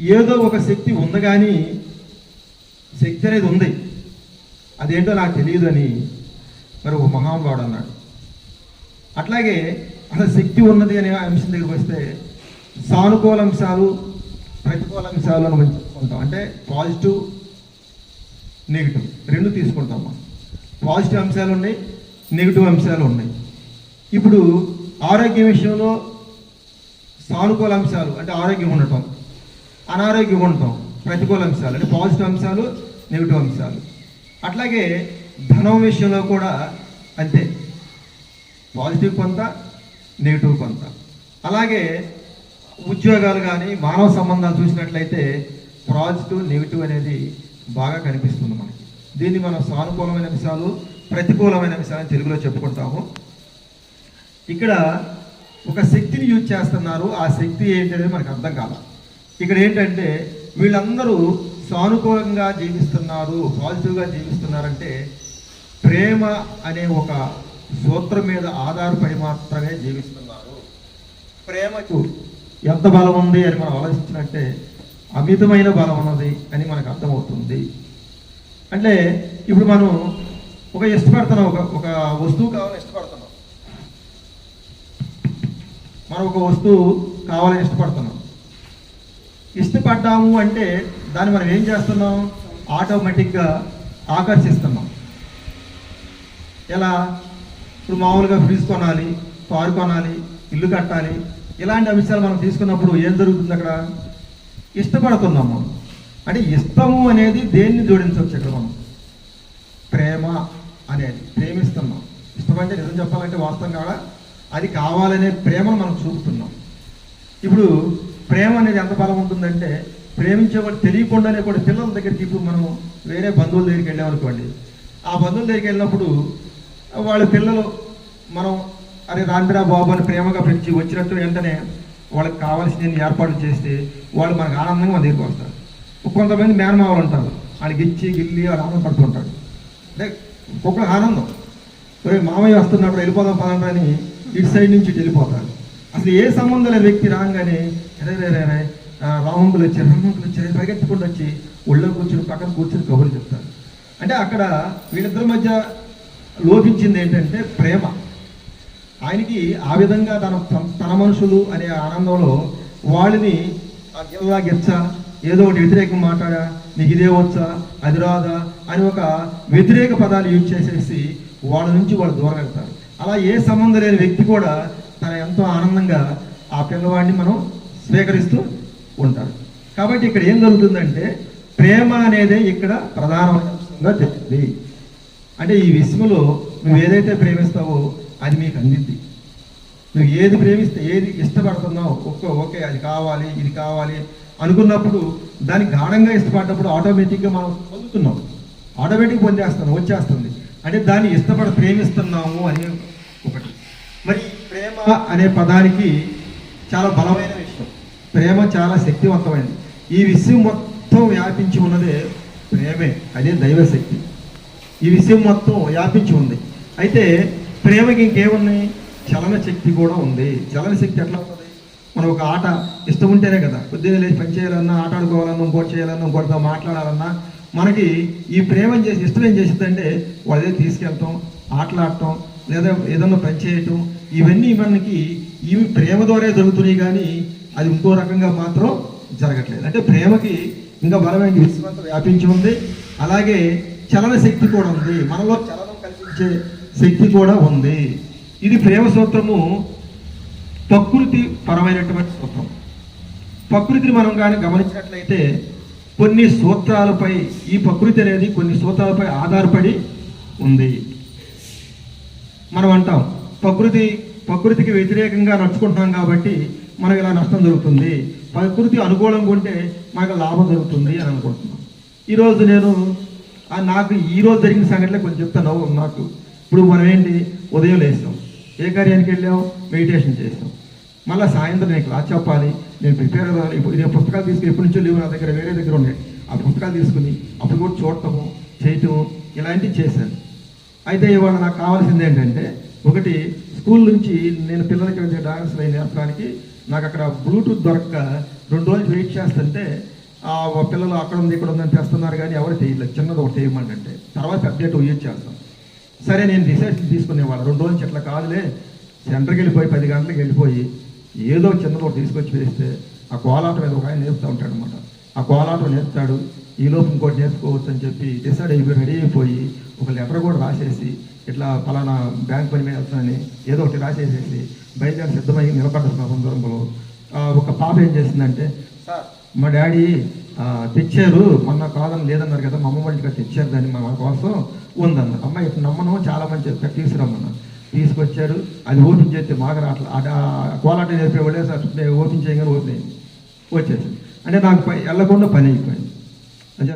ఏదో ఒక శక్తి ఉంది కానీ శక్తి అనేది ఉంది. అదేంటో నాకు తెలియదు అని మరి ఒక మహానుభావుడు అన్నాడు. అట్లాగే అసలు శక్తి ఉన్నది అనే అంశం దగ్గరికి వస్తే సానుకూల అంశాలు ప్రతికూల అంశాలు అని చెప్పుకుంటాం. అంటే పాజిటివ్ నెగిటివ్ రెండు తీసుకుంటాం మనం. పాజిటివ్ అంశాలు ఉన్నాయి నెగిటివ్ అంశాలు ఉన్నాయి. ఇప్పుడు ఆరోగ్య విషయంలో సానుకూల అంశాలు అంటే ఆరోగ్యం ఉండటం. అనారోగ్యం ఉంటాం ప్రతికూల అంశాలు అంటే పాజిటివ్ అంశాలు నెగిటివ్ అంశాలు. అట్లాగే ధనం విషయంలో కూడా అంతే. పాజిటివ్ కొంత నెగిటివ్ కొంత. అలాగే ఉద్యోగాలు కానీ మానవ సంబంధాలు చూసినట్లయితే పాజిటివ్ నెగిటివ్ అనేది బాగా కనిపిస్తుంది మనకి. దీన్ని మనం సానుకూలమైన అంశాలు ప్రతికూలమైన అంశాలు తెలుగులో చెప్పుకుంటాము. ఇక్కడ ఒక శక్తిని యూజ్ చేస్తున్నారు. ఆ శక్తి ఏంటనేది మనకు అర్థం కావాలి. ఇక్కడ ఏంటంటే వీళ్ళందరూ సానుకూలంగా జీవిస్తున్నారు పాజిటివ్గా జీవిస్తున్నారంటే ప్రేమ అనే ఒక సూత్రం మీద ఆధారపడి మాత్రమే జీవిస్తున్నారు. ప్రేమకు ఎంత బలం ఉంది అని మనం ఆలోచించినట్టే అమితమైన బలం ఉన్నది అని మనకు అర్థమవుతుంది. అంటే ఇప్పుడు మనం ఒక ఇష్టపడుతున్నాం ఒక ఒక వస్తువు కావాలని ఇష్టపడుతున్నాం. మనం ఒక వస్తువు కావాలని ఇష్టపడుతున్నాం. ఇష్టపడ్డాము అంటే దాన్ని మనం ఏం చేస్తున్నాం? ఆటోమేటిక్గా ఆకర్షిస్తున్నాం. ఎలా? ఇప్పుడు మామూలుగా ఫ్రిడ్జ్ కొనాలి కారు కొనాలి ఇల్లు కట్టాలి ఇలాంటి అంశాలు మనం తీసుకున్నప్పుడు ఏం జరుగుతుంది అక్కడ? ఇష్టపడుతున్నాం మనం అంటే ఇష్టము అనేది దేన్ని జోడించవచ్చు ఇక్కడ మనం? ప్రేమ అనేది ప్రేమిస్తున్నాం. ఇష్టం అంటే నిజం చెప్పాలంటే వాస్తవం కాడ అది కావాలనే ప్రేమను మనం చూపుతున్నాం. ఇప్పుడు ప్రేమ అనేది ఎంత బలం ఉంటుందంటే ప్రేమించేవాడు తెలియకుండానే కూడా పిల్లల దగ్గరికి ఇప్పుడు మనం వేరే బంధువుల దగ్గరికి వెళ్ళామనుకోండి ఆ బంధువుల దగ్గరికి వెళ్ళినప్పుడు వాళ్ళ పిల్లలు మనం అరే రాండిరా బాబు అని ప్రేమగా పిలిచి వచ్చినట్టు వెంటనే వాళ్ళకి కావాల్సిన ఏర్పాట్లు చేస్తే వాళ్ళు మనకు ఆనందంగా మన దగ్గరికి వస్తారు. కొంతమంది మేనమావలు ఉంటారు. వాళ్ళకి ఇచ్చి గిల్లి వాళ్ళు ఆనందపడుతుంటాడు అంటే ఒక్కొక్క ఆనందం. మామయ్య వస్తున్నప్పుడు వెళ్ళిపోదాం పదండి అని ఇటు సైడ్ నుంచి ఇటు వెళ్ళిపోతారు. అసలు ఏ సంబంధం లేని వ్యక్తి రాగానే రే రే రే రే వచ్చారు రామంకులు వచ్చారు వచ్చి ఒళ్ళో కూర్చుని పక్కన కూర్చుని కబుర్లు చెప్తారు. అంటే అక్కడ వీళ్ళిద్దరి మధ్య లోపించింది ఏంటంటే ప్రేమ. ఆయనకి ఆ విధంగా తన తన మనుషులు అనే ఆనందంలో వాళ్ళని ఇలా గెచ్చా ఏదో ఒకటి వ్యతిరేకం మాట్లాడా నీకు ఇదే వచ్చా అది రాదా అని ఒక వ్యతిరేక పదాలు యూజ్ చేసేసి వాళ్ళ నుంచి వాళ్ళు దూరం వెళ్తారు. అలా ఏ సంబంధం లేని వ్యక్తి కూడా తన ఎంతో ఆనందంగా ఆ పిల్లవాడిని మనం స్వీకరిస్తూ ఉంటారు కాబట్టి ఇక్కడ ఏం జరుగుతుందంటే ప్రేమ అనేదే ఇక్కడ ప్రధానమైన అంశంగా తెలిసింది అంటే ఈ విశ్వలో నువ్వు ఏదైతే ప్రేమిస్తావో అది మీకు అందిద్ది. నువ్వు ఏది ప్రేమిస్తే ఏది ఇష్టపడుతున్నావు ఒక్క ఓకే అది కావాలి ఇది కావాలి అనుకున్నప్పుడు దాన్ని గాఢంగా ఇష్టపడ్డప్పుడు ఆటోమేటిక్గా మనం పొందుతున్నాం. ఆటోమేటిక్ పొందేస్తాం వచ్చేస్తుంది. అంటే దాన్ని ఇష్టపడ ప్రేమిస్తున్నాము అని ఒకటి. మరి ప్రేమ అనే పదానికి చాలా బలమైన విషయం. ప్రేమ చాలా శక్తివంతమైనది. ఈ విషయం మొత్తం వ్యాపించి ఉన్నదే ప్రేమే అదే దైవశక్తి. ఈ విషయం మొత్తం వ్యాపించి ఉంది. అయితే ప్రేమకి ఇంకేమున్నాయి? చలన శక్తి కూడా ఉంది. చలన శక్తి ఎట్లా ఉంటుంది? మనం ఒక ఆట ఇష్టం ఉంటేనే కదా. పొద్దున్నే లేచి పని చేయాలన్నా ఆట ఆడుకోవాలన్నా ఇంకోటి చేయాలన్నా ఇంకోటితో మాట్లాడాలన్నా మనకి ఈ ప్రేమ చేసి ఇష్టం ఏం చేసిందంటే వాళ్ళే తీసుకెళ్తాం ఆటలాడటం లేదా ఏదన్నా పని చేయటం ఇవన్నీ మనకి ఇవి ప్రేమ ద్వారా జరుగుతున్నాయి కానీ అది ఇంకో రకంగా మాత్రం జరగట్లేదు. అంటే ప్రేమకి ఇంకా బలమైన విశ్వంత వ్యాపించి ఉంది. అలాగే చలన శక్తి కూడా ఉంది. మనలో చలనం కల్పించే శక్తి కూడా ఉంది. ఇది ప్రేమ సూత్రము ప్రకృతి పరమైనటువంటి సూత్రం. ప్రకృతిని మనం కానీ గమనించినట్లయితే కొన్ని సూత్రాలపై ఈ ప్రకృతి అనేది కొన్ని సూత్రాలపై ఆధారపడి ఉంది. మనం అంటాం ప్రకృతి ప్రకృతికి వ్యతిరేకంగా నడుచుకుంటున్నాం కాబట్టి మనకు ఇలా నష్టం జరుగుతుంది. ప్రకృతి అనుకూలంగా ఉంటే మనకు లాభం జరుగుతుంది అని అనుకుంటున్నాం. ఈరోజు నేను నాకు ఈరోజు జరిగిన సంఘటన కొంచెం చెప్తాను. నాకు ఇప్పుడు మనం ఏంటి? ఉదయం లేస్తాం. ఏ కార్యానికి వెళ్ళాం? మెడిటేషన్ చేస్తాం. మళ్ళీ సాయంత్రం నేను క్లాస్ చెప్పాలి. నేను ప్రిపేర్ అవ్వాలి. ఇప్పుడు నేను పుస్తకాలు తీసుకుని ఎప్పటి నుంచో లేవు నా దగ్గర వేరే దగ్గర ఉన్నాయి ఆ పుస్తకాలు తీసుకుని అప్పుడు కూడా చూడటము చేయటము ఇలాంటివి చేశాను. అయితే ఇవాళ నాకు కావాల్సింది ఏంటంటే ఒకటి స్కూల్ నుంచి నేను పిల్లలకి వెళ్ళే డాన్స్ లైన్ నేర్పడానికి నాకు అక్కడ బ్లూటూత్ దొరక్క రెండు రోజులు వెయిట్ చేస్తుంటే ఆ పిల్లలు అక్కడ ఉంది ఇక్కడ ఉందని తెస్తున్నారు కానీ ఎవరు చేయలేదు చిన్నది ఒకటి చేయమంటే తర్వాత అప్డేట్ యూజ్ చేస్తాం. సరే నేను రిసర్చ్ తీసుకునేవాడు రెండు రోజులు ఇట్లా కాదులే. సెంటర్కి వెళ్ళిపోయి పది గంటలకు వెళ్ళిపోయి ఏదో చిన్నది ఒకటి తీసుకొచ్చి వేస్తే ఆ కోలాటం మీద ఒక ఆయన నేర్పుతూ ఉంటాడు అనమాట ఆ కోలాటం నేర్పుతాడు. ఈ లోపు ఇంకోటి నేర్చుకోవచ్చు అని చెప్పి డిసైడ్ అయిపోయి రెడీ అయిపోయి ఒక లెటర్ కూడా రాసేసి ఇట్లా పలానా బ్యాంక్ పని మీద వెళ్తానని ఏదో ఒకటి రాసేసేసి బయలుదేరి సిద్ధమై నిలబడ్డ సందర్భంలో ఒక పాప ఏం చేసిందంటే సార్ మా డాడీ తెచ్చారు మొన్న కాదని లేదన్నారు కదా మా అమ్మ వాళ్ళకి తెచ్చారు దాన్ని మా కోసం ఉందన్నారు. అమ్మాయి ఇట్లా నమ్మను చాలా మంచి చెప్పారు తీసుకురమ్మన్నా. తీసుకొచ్చారు అది ఓపెన్ చేస్తే మాకు రావట్లేదు అటు కోలాట నేర్పే వాళ్ళే సార్ ఓపెన్ చేయగానే ఓపెన్ అయింది వచ్చేసింది. అంటే నాకు పై- వెళ్ళకుండా పని అయిపోయింది.